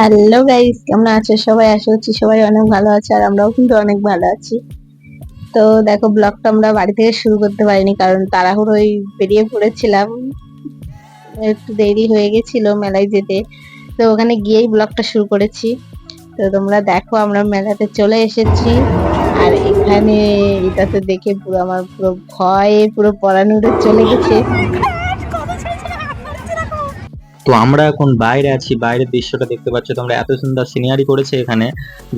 Hello guys কেমন আছো? সবাই আশা করছি সবাই অনেক ভালো আছে আর আমরাও কিন্তু অনেক ভালো আছি। তো দেখো ব্লগটা আমরা বাড়ি থেকে শুরু করতে পারিনি কারণ তাড়াহুড়োই বেরিয়ে পড়েছিলাম। একটু দেরি হয়ে গেছিল মেলায় যেতে। তো ওখানে গিয়েই ব্লগটা শুরু করেছি। তো তোমরা দেখো, আমরা মেলাতে চলে এসেছি। আর এখানে এটাতে দেখে পুরো আমার পুরো ভয়ে, পুরো পড়ানো চলে গেছে। তো আমরা এখন বাইরে আছি, বাইরের দৃশ্যটা দেখতে পাচ্ছ। তোমরা এত সুন্দর সিনারি করেছে এখানে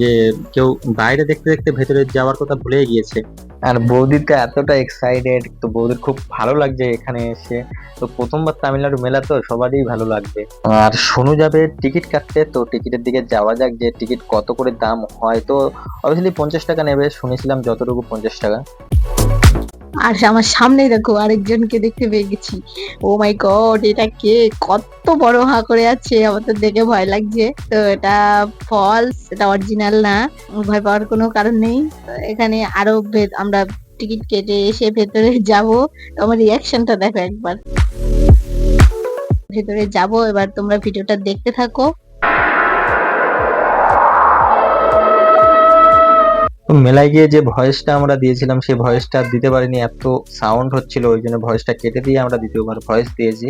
যে কেউ বাইরে দেখতে দেখতে ভেতরে যাওয়ার কথা ভুলে গিয়েছে। আর বৌদিটা এতটা এক্সাইটেড তো বৌদির খুব ভালো লাগছে এখানে এসে। তো প্রথমবার তামিলনাড়ু মেলা তো সবারই ভালো লাগবে। আর সোনু যাবে টিকিট কাটতে, তো টিকিটের দিকে যাওয়া যাক যে টিকিট কত করে দাম হয়। তো অবভিয়াসলি পঞ্চাশ টাকা নেবে, শুনেছিলাম যতটুকু পঞ্চাশ টাকা। আর আমার সামনেই দেখো আরেকজনকে দেখতে পেয়ে গেছি। ও মাই গড এটা কে? কত বড় হা করে আছে, আমার তো দেখে ভয় লাগছে। তো এটা ফলস এটা অরিজিনাল না। ভয় পাওয়ার কোনো কারণ নেই। এখানে আরও আমরা টিকিট কেটে এসে ভেতরে যাব। আমার রিয়াকশনটা দেখো একবার। ভেতরে যাব, এবার তোমরা ভিডিওটা দেখতে থাকো। তো মেলায় গিয়ে যে ভয়েসটা আমরা দিয়েছিলাম সেই ভয়েসটা দিতে পারিনি। এত সাউন্ড হচ্ছিল, ওই জন্য ভয়েসটা কেটে দিয়ে আমরা দ্বিতীয়বার ভয়েস দিয়েছি।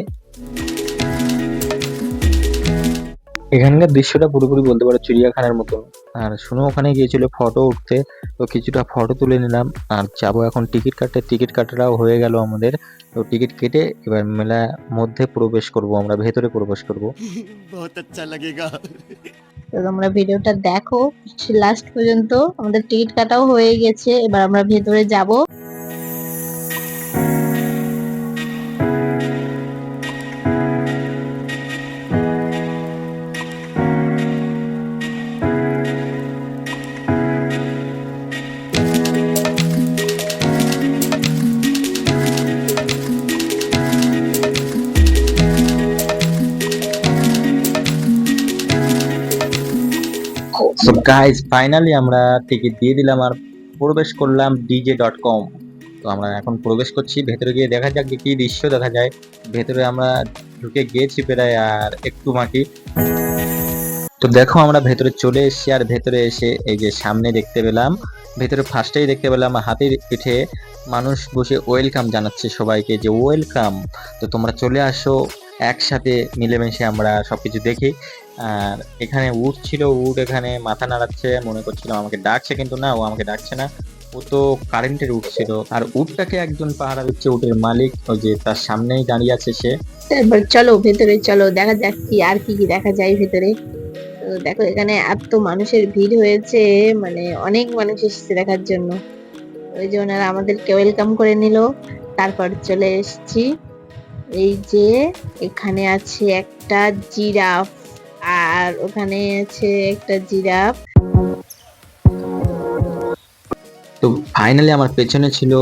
এখানকার দৃশ্যটা পুরোপুরি বলতে পারো চিড়িয়াখানার মতো আর শুনো ওখানে গিয়েছিল ফটো উঠতে তো কিছুটা ফটো তুলে নিলাম। আর যাব এখন টিকিট কাটতে টিকিট কাটাটাও হয়ে গেল আমাদের। তো টিকিট কেটে এবার মেলা মধ্যে প্রবেশ করব আমরা ভেতরে প্রবেশ করব। বহুত আচ্ছা লাগেগা। তো তোমরা ভিডিওটা দেখো লাস্ট পর্যন্ত আমাদের টিকিট কাটাও হয়ে গেছে এবার আমরা ভেতরে যাব। সো গাইস ফাইনালি আমরা টিকিট দিয়ে দিলাম আর প্রবেশ করলাম ডিজে ডট কম তো আমরা এখন প্রবেশ করছি, ভেতরে গিয়ে দেখা যাক যে কি দৃশ্য দেখা যায়। ভেতরে আমরা ঢুকে গিয়েছি প্রায় আর একটু মাটি। তো দেখো আমরা ভেতরে চলে এসেছি আর ভেতরে এসে এই যে সামনে দেখতে পেলাম, ভেতরে ফার্স্টেই দেখতে পেলাম হাতির পিঠে মানুষ বসে ওয়েলকাম জানাচ্ছে সবাইকে যে ওয়েলকাম তো তোমরা চলে আসো, একসাথে মিলেমিশে আমরা সবকিছু দেখি। আর এখানে উট ছিল, উট এখানে মাথা নাড়াচ্ছে, মনে করছিলাম আমাকে ডাকছে, কিন্তু না, ও আমাকে ডাকছে না। ও তো কারেন্টের উট ছিল, আর উটটাকে একজন পাহারা দিচ্ছে, উটের মালিক, ওই যে তার সামনেই দাঁড়িয়ে আছে সে। চলো ভেতরে, চলো, দেখা যাক কি, আর কি কি দেখা যায় ভেতরে। দেখো, এখানে এত মানুষের ভিড় হয়েছে মানে অনেক মানুষ এসেছে দেখার জন্য। ওই যে ওনারা আমাদেরকে ওয়েলকাম করে নিল, তারপর চলে এসেছি। এই যে এখানে আছে একটা জিরাফ। আর ওখানে আছে একটা জিরাফ। তো ফাইনালি আমার পেছনে ছিল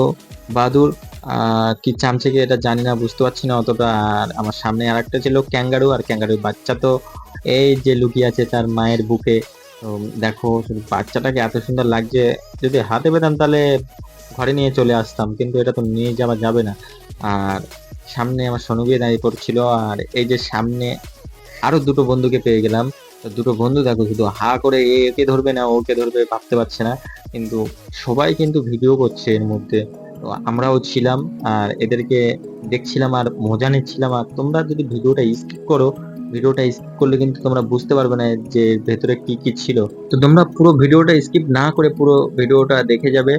বাদুর কি চামচে কি এটা জানি না, বুঝতে পারছি না অতটা। আর আমার সামনে আর একটা ছিল ক্যাঙ্গারু, আর ক্যাঙ্গারুর বাচ্চা তো এই যে লুকিয়ে আছে তার মায়ের বুকে। তো দেখো বাচ্চাটাকে এত সুন্দর লাগছে, যদি হাতে পেতাম তাহলে ঘরে নিয়ে চলে আসতাম, কিন্তু এটা তো নিয়ে যাওয়া যাবে না। আর সামনে আমার সনুবিয়ে দাঁড়িয়ে পড়ছিল, আর এই যে সামনে আরও দুটো বন্ধুকে পেয়ে গেলাম। তো দুটো বন্ধু দেখো শুধু হা করে একে ধরবে না ওকে ধরবে, ভাবতে পারছে না। কিন্তু সবাই কিন্তু ভিডিও করছে এর মধ্যে। আমরাও ছিলাম, আর এদেরকে দেখছিলাম আর মজা নিচ্ছিলাম। আর তোমরা যদি ভিডিওটা স্কিপ করো, ভিডিওটা স্কিপ করলে কিন্তু তোমরা বুঝতে পারবে না যে ভেতরে কি কি ছিল। তো তোমরা পুরো ভিডিওটা স্কিপ না করে পুরো ভিডিওটা দেখে যাবে।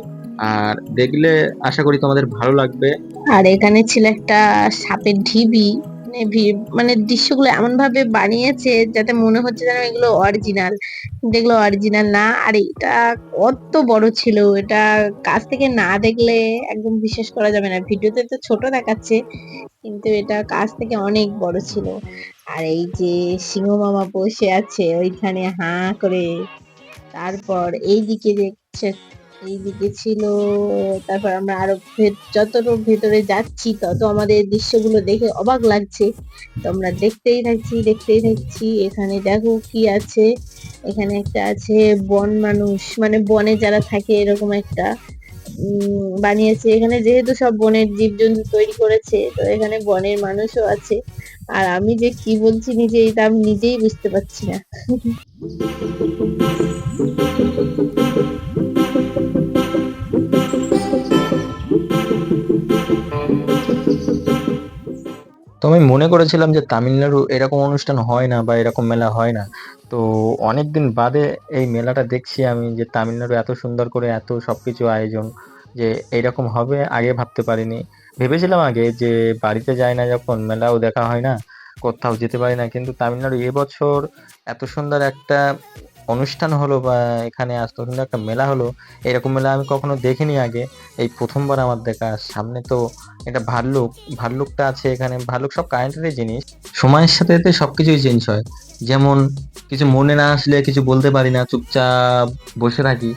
আর দেখলে আশা করি তোমাদের ভালো লাগবে। আর এখানে ছিল একটা সাপের ঢিবি। মানে মানে দৃশ্যগুলো এমন ভাবে বানিয়েছে যাতে মনে হচ্ছে যেন এগুলো অরিজিনাল এগুলো অরিজিনাল না, আর এটা কত বড় ছিল, এটা কাছ থেকে না দেখলে একদম বিশ্বাস করা যাবে না। ভিডিওতে তো ছোট দেখাচ্ছে, কিন্তু এটা কাছ থেকে অনেক বড় ছিল। আর এই যে সিংহ মামা বসে আছে, ওইখানে হাঁ করে। তারপর এইদিকে দেখছে এইদিকে ছিল, তারপর আমরা আরও যতটুকু ভেতরে যাচ্ছি, তত আমাদের দৃশ্যগুলো দেখে অবাক লাগছে। তো আমরা দেখতেই থাকছি দেখতেই থাকছি। এখানে দেখো কি আছে। এখানে একটা আছে বন মানুষ মানে বনে যারা থাকে এরকম একটা বানিয়েছে। এখানে যেহেতু সব বনের জীবজন্তু তৈরি করেছে, তো এখানে বনের মানুষও আছে। আর আমি যে কি বলছি নিজে, এটা আমি নিজেই বুঝতে পারছি না। তো আমি মনে করেছিলাম যে তামিলনাড়ু এরকম অনুষ্ঠান হয় না বা এরকম মেলা হয় না। তো অনেকদিন বাদে এই মেলাটা দেখছি আমি যে তামিলনাড়ু এত সুন্দর করে এত সব কিছু আয়োজন যে এইরকম হবে, আগে ভাবতে পারিনি। ভেবেছিলাম আগে যে বাড়িতে যাই না যখন, মেলাও দেখা হয় না, কোথাও যেতে পারি না। কিন্তু তামিলনাড়ু এবছর এত সুন্দর একটা অনুষ্ঠান হলো বা এখানে আসতো, কিন্তু একটা মেলা হলো, এরকম মেলা আমি কখনো দেখিনি আগে। এই প্রথমবার আমার দেখা, সামনে তো এটা ভাল্লুক, ভাল্লুকটা আছে এখানে, ভাল্লুক সব কারেন্টেরই জিনিস। সময়ের সাথে সাথে সব কিছুই চেঞ্জ হয়। যেমন কিছু মনে না আসলে কিছু বলতে পারি না, চুপচাপ বসে থাকি।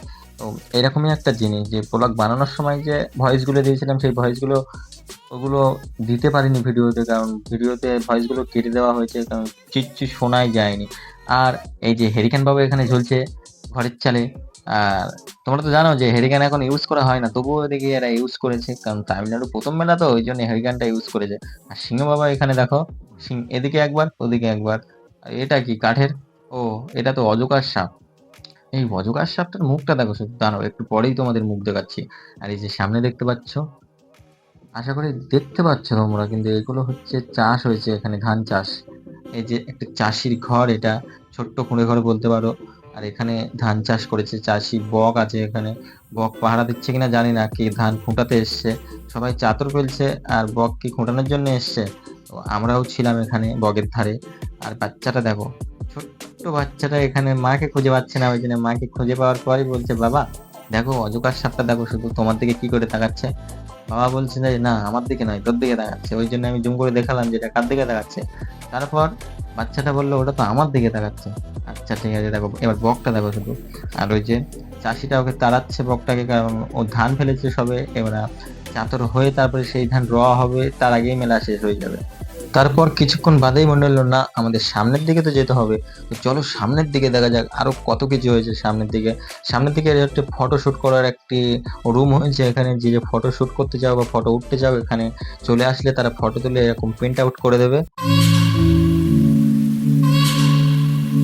এরকমই একটা জিনিস যে ব্লগ বানানোর সময় যে ভয়েসগুলো দিয়েছিলাম, সেই ভয়েসগুলো ওগুলো দিতে পারিনি ভিডিওতে কারণ ভিডিওতে ভয়েসগুলো কেটে দেওয়া হয়েছে, কারণ কিচ্ছু শোনাই যায়নি। আর এই যে হেরিকেন বাবু এখানে ঝুলছে ঘরের চালে আর তোমরা তো জানো যে হেরিকেন এখন ইউজ করা হয় না, তবুও দেখি এরা ইউজ করেছে, কারণ তামিলনাড়ু প্রথম মেলা তো ওই জন্য হেরিকেনটা ইউজ করেছে। আর সিংহ বাবা এখানে দেখো, সিং এদিকে একবার, ওদিকে একবার, এটা কি কাঠের? ও, এটা তো অজকার সাপ। এই অজকার সাপটার মুখটা দেখো শুধু দাঁড়াও, একটু পরেই তোমাদের মুখ দেখাচ্ছি। আর এই যে সামনে দেখতে পাচ্ছ, আশা করি দেখতে পাচ্ছ তোমরা, কিন্তু এগুলো হচ্ছে চাষ হয়েছে এখানে, ধান চাষ। এই যে একটা চাষির ঘর এটা, ছোট্ট কুঁড়ে ঘর বলতে পারো। আর এখানে ধান চাষ করেছে চাষি, বক আছে এখানে। বক পাহারা দিচ্ছে কিনা জানি না, কি ধান খুঁটাতে এসছে। সবাই চাতর ফেলছে, আর বক কি খুঁটানোর জন্য এসছে? তো আমরাও ছিলাম এখানে বগের ধারে। আর বাচ্চাটা দেখো ছোট্ট বাচ্চাটা এখানে মাকে খুঁজে পাচ্ছে না, ওই জন্য মাকে খুঁজে পাওয়ার পরই বলছে, বাবা, দেখো অজকার সাপটা দেখো শুধু তোমার দিকে কি করে তাকাচ্ছে। বাবা বলছে যে না, আমার দিকে নয়, তোর দিকে তাকাচ্ছে। ওই জন্য আমি জুম করে দেখালাম যে এটা কার দিকে তাকাচ্ছে। তারপর বাচ্চাটা বলল, ওটা তো আমার দিকে তাকাচ্ছে। আচ্ছা ঠিক আছে, দেখো, এবার বকটা দেখো শুধু। আর ওই যে চাষিটা ওকে তাড়াচ্ছে বকটাকে, কারণ ও ধান ফেলেছে সবে, এবার চাতর হয়ে তারপরে সেই ধান রোয়া হবে, তার আগেই মেলা শেষ হয়ে যাবে। তারপর কিছুক্ষণ বাদেই মনে হলো, না, আমাদের সামনের দিকে তো যেতে হবে। তো চলো সামনের দিকে দেখা যাক আরও কত কিছু হয়েছে সামনের দিকে। সামনের দিকে একটা ফটো শুট করার একটি রুম হয়েছে এখানে। যে যে ফটো শুট করতে চাও বা ফটো উঠতে চাও এখানে, চলে আসলে তারা ফটো তুলে এরকম প্রিন্ট আউট করে দেবে।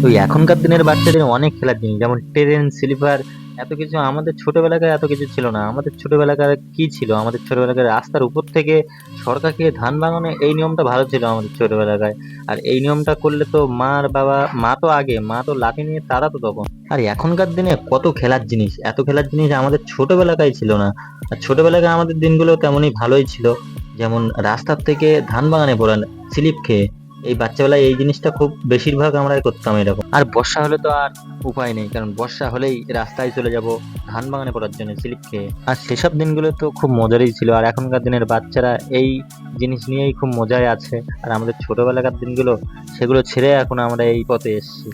তো এখনকার দিনের বাচ্চাদের অনেক খেলার জিনিস, যেমন ট্রেন স্লিপার এত কিছু আমাদের ছোটবেলাকার এত কিছু ছিল না। আমাদের ছোটবেলাকার কি ছিল? আমাদের ছোটবেলাকার রাস্তার উপর থেকে সরকার খেয়ে ধান ভাঙানো, এই নিয়মটা ভালো ছিল আমাদের ছোটবেলাকায় আর এই নিয়মটা করলে তো মার বাবা, মা তো আগে, মা তো লাঠি নিয়ে তারা তো তখন। আর এখনকার দিনে কত খেলার জিনিস, এত খেলার জিনিস আমাদের ছোটবেলাকায় ছিল না। আর ছোটবেলাকায় আমাদের দিনগুলো তেমনই ভালোই ছিল। যেমন রাস্তার থেকে ধান বাগানে পড়ান, স্লিপ খেয়ে। এই বাচ্চাবেলায় এই জিনিসটা খুব বেশিরভাগ আমরা করতাম এরকম। আর বর্ষা হলে তো আর উপায় নেই কারণ বর্ষা হলেই রাস্তায় চলে যাব ধান বাগানে পড়ার জন্য স্লিপ খেয়ে। আর সেসব দিনগুলো তো খুব মজারই ছিল আর এখনকার দিনের বাচ্চারা এই জিনিস নিয়েই খুব মজায় আছে। আর আমাদের ছোটবেলাকার দিনগুলো সেগুলো ছেড়ে এখন আমরা এই পথে এসেছি।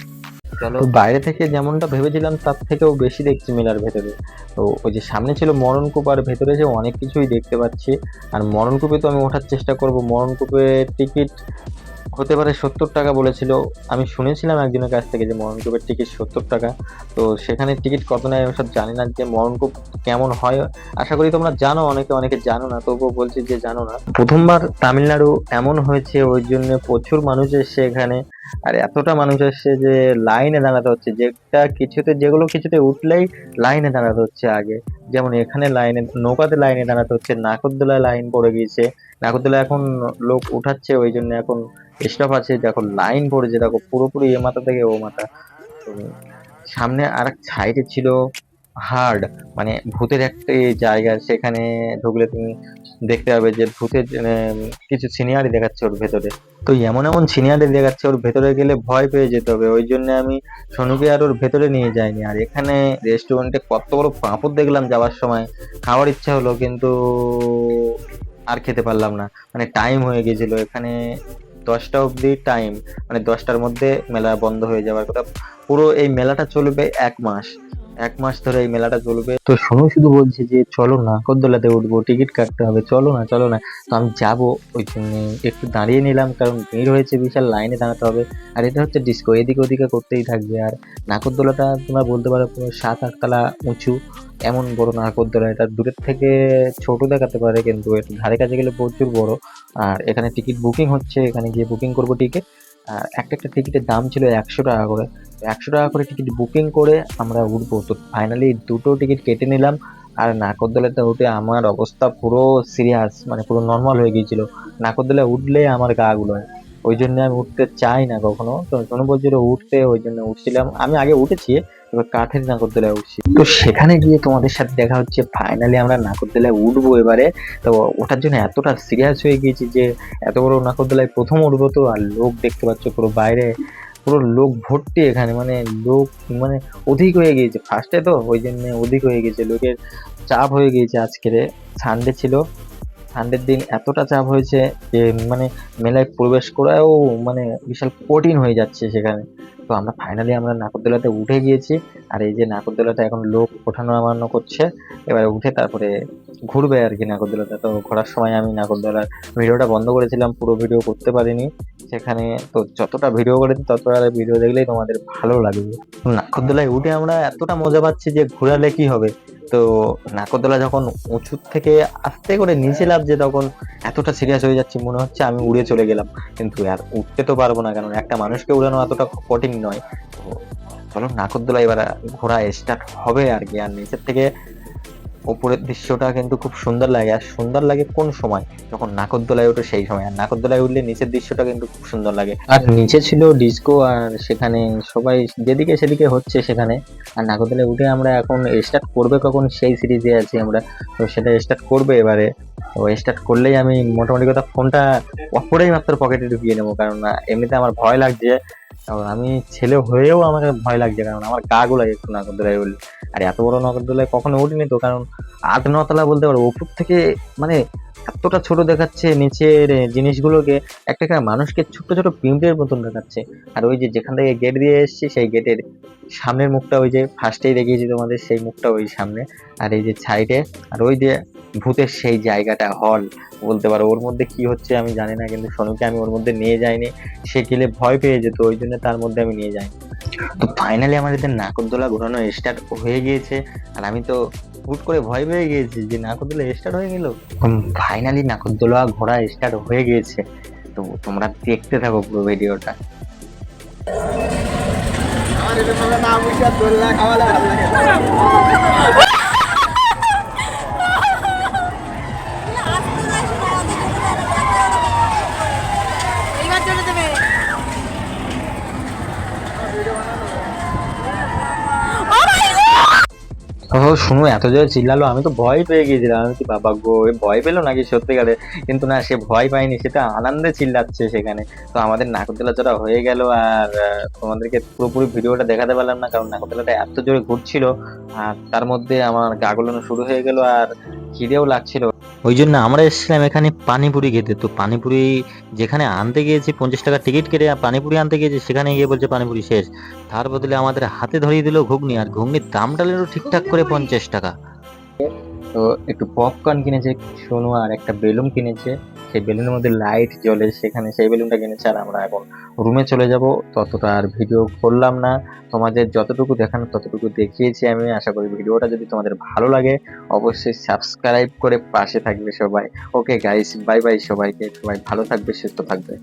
চলো। বাইরে থেকে যেমনটা ভেবেছিলাম তার থেকেও বেশি দেখছি মেলার ভেতরে। তো ওই যে সামনে ছিল মরণকূপ আর ভেতরে যে অনেক কিছুই দেখতে পাচ্ছি। আর মরণকূপে তো আমি ওঠার চেষ্টা করব। মরণকূপের টিকিট হতে পারে সত্তর টাকা বলেছিল। আমি শুনেছিলাম একজনের কাছ থেকে যে মরণকূপের টিকিট সত্তর টাকা। তো সেখানে টিকিট কত নেয় আমি সব জানি না যে মরণকূপ কেমন হয়। আশা করি তোমরা জানো, অনেকে অনেকে জানো না, তবুও বলছি যে জানো না। প্রথমবার তামিলনাড়ু এমন হয়েছে, ওই জন্য প্রচুর মানুষ এসছে এখানে। আর এতটা মানুষ এসছে যে লাইনে দাঁড়াতে হচ্ছে। যেটা কিছুতে, যেগুলো কিছুতে উঠলেই লাইনে দাঁড়াতে হচ্ছে আগে। যেমন এখানে লাইনে, নৌকাতে লাইনে দাঁড়াতে হচ্ছে। নাগরদোলায় লাইন পড়ে গিয়েছে। নাগরদোলা এখন লোক উঠাচ্ছে, ওই জন্য এখন স্টপ আছে, দেখো লাইন পড়েছে, দেখো পুরোপুরি এ মাথা থেকে ও মাথা। সামনে আর এক সাইডে ছিল হার্ড মানে ভূতের একটা জায়গা, সেখানে ঢুকলে তুমি দেখতে পাবে যে ভূতের কিছু সিনিয়ারি দেখাচ্ছে ওর ভেতরে। তো এমন এমন সিনিয়ারি দেখাচ্ছে, ওর ভেতরে গেলে ভয় পেয়ে যেতে হবে। ওই জন্য আমি সোনুকে আর ওর ভেতরে নিয়ে যাইনি। আর এখানে রেস্টুরেন্টে কত বড় পাঁপড় দেখলাম যাওয়ার সময়। খাওয়ার ইচ্ছা হলো, কিন্তু আর খেতে পারলাম না। মানে টাইম হয়ে গেছিল। এখানে দশটা অবধি টাইম মানে দশটার মধ্যে মেলা বন্ধ হয়ে যাওয়ার কথা। পুরো এই মেলাটা চলবে এক মাস। এক মাস ধরে এই মেলাটা চলবে। তো সোনু শুধু বলছে যে চলো না, কদ্দলাতে উঠবো, টিকিট কাটতে হবে, চলো না চলো না। তো আমি যাব, ওই জন্য একটু দাঁড়িয়ে নিলাম, কারণ ভিড় হয়েছে বিশাল, লাইনে দাঁড়াতে হবে। আর এটা হচ্ছে ডিস্কো এদিকে ওদিকে করতেই থাকবে। আর নাকরদোলাটা তোমরা বলতে পারো পুরো সাত আট তলা উঁচু, এমন বড় নাকরদোলা এটা দূরের থেকে ছোট দেখাতে পারে, কিন্তু ধারে কাছে গেলে প্রচুর বড়। আর এখানে টিকিট বুকিং হচ্ছে, এখানে গিয়ে বুকিং করব টিকিট। একটা একটা টিকিটের দাম ছিল একশো টাকা করে। একশো টাকা করে টিকিট বুকিং করে আমরা উঠবো। তো ফাইনালি দুটো টিকিট কেটে নিলাম। আর নাকরদোলাতে উঠে আমার অবস্থা পুরো সিরিয়াস মানে পুরো নর্মাল হয়ে গিয়েছিল। নাকরদোলায় উঠলে আমার গা গুলোয়। ওই জন্য আমি উঠতে চাই না কখনো। তো কোনো বলছিল উঠতে, ওই জন্য উঠছিলাম। আমি আগে উঠেছি এবার কাঠের নাকরদোলায় উঠছি। তো সেখানে গিয়ে তোমাদের সাথে দেখা হচ্ছে ফাইনালি আমরা নাকরদোলায় উঠবো এবারে। তো ওটার জন্য এতটা সিরিয়াস হয়ে গিয়েছি যে, এত বড় নাকরদোলায় প্রথম উঠবো তো, আর লোক দেখতে পাচ্ছ পুরো বাইরে, পুরো লোক ভর্তি এখানে মানে লোক মানে অধিক হয়ে গিয়েছে। ফার্স্টে তো, ওই জন্য অধিক হয়ে গেছে লোকের চাপ হয়ে গিয়েছে আজকের। সানডে ছিল সানডের দিন এতটা চাপ হয়েছে যে মানে মেলায় প্রবেশ করাও মানে বিশাল কঠিন হয়ে যাচ্ছে সেখানে। তো আমরা ফাইনালি আমরা নাগরদোলাতে উঠে গিয়েছি আর এই যে নাগরদোলাটা এখন লোক ওঠানো নামানো করছে, এবারে উঠে তারপরে ঘুরবে আর কি নাগরদোলাটা। তো ঘোরার সময় আমি নাগরদোলার ভিডিওটা বন্ধ করেছিলাম, পুরো ভিডিও করতে পারিনি। সেখানে তো যতটা ভিডিও করেছি ততটা ভিডিও দেখলেই তোমাদের ভালো লাগবে। নাগরদোলায় উঠে আমরা এতটা মজা পাচ্ছি যে ঘোরালে কি হবে? তো নাগরদোলা যখন উঁচু থেকে আস্তে করে নিচে লাভ নামছে তখন এতটা সিরিয়াস হয়ে যাচ্ছে, মনে হচ্ছে আমি উড়ে চলে গেলাম। কিন্তু আর উঠতে তো পারব না, কারণ একটা মানুষকে উড়ানো এতটা কঠিন নয়। তো চলো, নাগরদোলা এবার ঘোরা স্টার্ট হবে আর কি। আর নিচের থেকে উপরের দৃশ্যটা কিন্তু খুব সুন্দর লাগে। আর সুন্দর লাগে কোন সময়? যখন নাকরদোলায় ওঠে সেই সময়। আর নাকরদোলায় উঠলে নিচের দৃশ্যটা কিন্তু খুব সুন্দর লাগে। আর নিচে ছিল ডিস্কো আর সেখানে সবাই যেদিকে সেদিকে হচ্ছে সেখানে। আর নাগরদোলায় উঠে আমরা এখন স্টার্ট করবে কখন? সেই সিরিজে আছি আমরা। তো সেটা স্টার্ট করবে এবারে। তো স্টার্ট করলেই আমি মোটামুটি কথা ফোনটা অপরেই মাত্র পকেটে ঢুকিয়ে নেব। কারণ এমনিতে আমার ভয় লাগছে আমি ছেলে হয়েও আমাকে ভয় লাগছে, কারণ আমার গা গুলো একটু নাগরদোলায় উঠলে আর এত বড় নাগরদোলায় কখনো উঠিনি তো, কারণ আট নতলা বলতে পারো উপর থেকে মানে এতটা ছোট দেখাচ্ছে, নিচের জিনিসগুলোকে একটা একটা মানুষকে ছোট ছোট পিঁপড়ের মতন দেখাচ্ছে। আর ওই যে যেখান থেকে গেট দিয়ে এসেছি, সেই গেটের সামনের মুখটা ওই যে ফার্স্টেই দেখিয়েছি তোমাদের, সেই মুখটা ওই সামনে। আর এই যে সাইডে আর ওই যে ভূতের সেই জায়গাটা হল বলতে পারো। ওর মধ্যে কি হচ্ছে আমি জানি না, কিন্তু সোনুকে আমি ওর মধ্যে নিয়ে যাইনি। সে গেলে ভয় পেয়ে যেত, ওই জন্য তার মধ্যে আমি নিয়ে যাইনি। তো ফাইনালি আমাদের নাকরদোলা ঘোরানো স্টার্ট হয়ে গিয়েছে, আর আমি তো হুট করে ভয় পেয়ে গিয়েছি যে নাকরদোলা স্টার্ট হয়ে গেল। ফাইনালি নাকরদোলা ঘোড়া স্টার্ট হয়ে গিয়েছে। তো তোমরা দেখতে থাকো পুরো ভিডিওটা। এইবার শুনো, এত জোরে চিল্লালো, আমি তো ভয় পেয়ে গিয়েছিলাম। আমি কি বাবা গো ভয় পেল নাকি সত্যিকারে? কিন্তু না, সে ভয় পায়নি, সেটা আনন্দে চিল্লাচ্ছে সেখানে। তো আমাদের নাকতলা চড়া হয়ে গেল, আর তোমাদেরকে পুরোপুরি ভিডিওটা দেখাতে পারলাম না, কারণ নাকতলাটা এত জোরে ঘুরছিল, আর তার মধ্যে আমার গাগলানো শুরু হয়ে গেল, আর খিদেও লাগছিল। ওই জন্য আমরা এসেছিলাম এখানে পানিপুরি খেতে। তো পানিপুরি যেখানে আনতে গিয়েছি, পঞ্চাশ টাকা টিকিট কেটে পানিপুরি আনতে গিয়েছি, সেখানে গিয়ে বলছে পানিপুরি শেষ। তার বদলে আমাদের হাতে ধরিয়ে দিল ঘুগনি, আর ঘুগনির দামটা ঠিকঠাক করে পঞ্চাশ টাকা। তো একটু পপকর্ন কিনেছে, সোনু আর একটা বেলুন কিনেছে। সেই বেলুনের মধ্যে লাইট জ্বলে, সেখানে সেই বেলুনটা কিনেছে আর আমরা এখন রুমে চলে যাব। ততটা আর ভিডিও করলাম না। তোমাদের যতটুকু দেখানো, ততটুকু দেখিয়েছি আমি। আশা করি ভিডিওটা যদি তোমাদের ভালো লাগে, অবশ্যই সাবস্ক্রাইব করে পাশে থাকবে সবাই। ওকে গাইস বাই বাই সবাইকে। সবাই ভালো থাকবে, সুস্থ থাকবে।